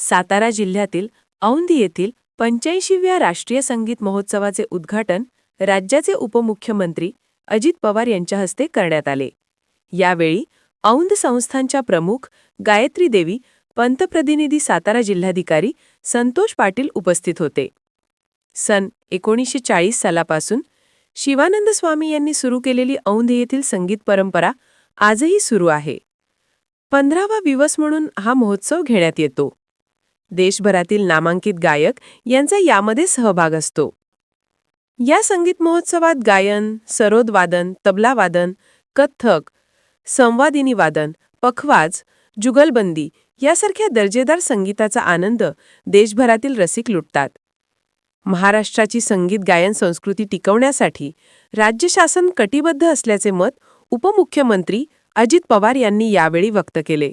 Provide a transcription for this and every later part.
सातारा जिल्ह्यातील औंध येथील पंच्याऐंशीव्या राष्ट्रीय संगीत महोत्सवाचे उद्घाटन राज्याचे उपमुख्यमंत्री अजित पवार यांच्या हस्ते करण्यात आले. यावेळी औंध संस्थांच्या प्रमुख गायत्री देवी पंतप्रतिनिधी सातारा जिल्हाधिकारी संतोष पाटील उपस्थित होते. सन एकोणीसशे चाळीस सालापासून शिवानंद स्वामी यांनी सुरू केलेली औंध येथील संगीत परंपरा आजही सुरू आहे. पंधरावा दिवस म्हणून हा महोत्सव घेण्यात येतो. देशभरातील नामांकित गायक यांचा यामध्ये सहभाग असतो. या संगीत महोत्सवात गायन सरोदवादन तबलावादन कथ्थक संवादिनी वादन पखवाज जुगलबंदी यासारख्या दर्जेदार संगीताचा आनंद देशभरातील रसिक लुटतात. महाराष्ट्राची संगीत गायन संस्कृती टिकवण्यासाठी राज्य शासन कटिबद्ध असल्याचे मत उपमुख्यमंत्री अजित पवार यांनी यावेळी व्यक्त केले.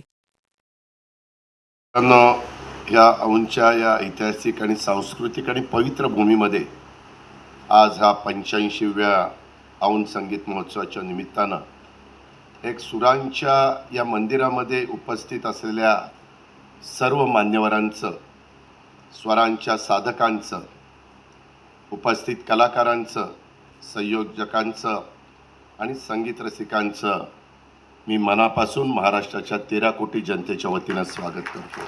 या औंच्या या ऐतिहासिक आणि सांस्कृतिक आणि पवित्र भूमीमध्ये आज हा पंच्याऐंशीव्या औंध संगीत महोत्सवाच्या निमित्तानं एक सुरांच्या या मंदिरामध्ये उपस्थित असलेल्या सर्व मान्यवरांचं स्वरांच्या साधकांचं उपस्थित कलाकारांचं संयोजकांचं आणि संगीत रसिकांचं मी मनापासून महाराष्ट्राच्या तेरा कोटी जनतेच्या वतीनं स्वागत करतो.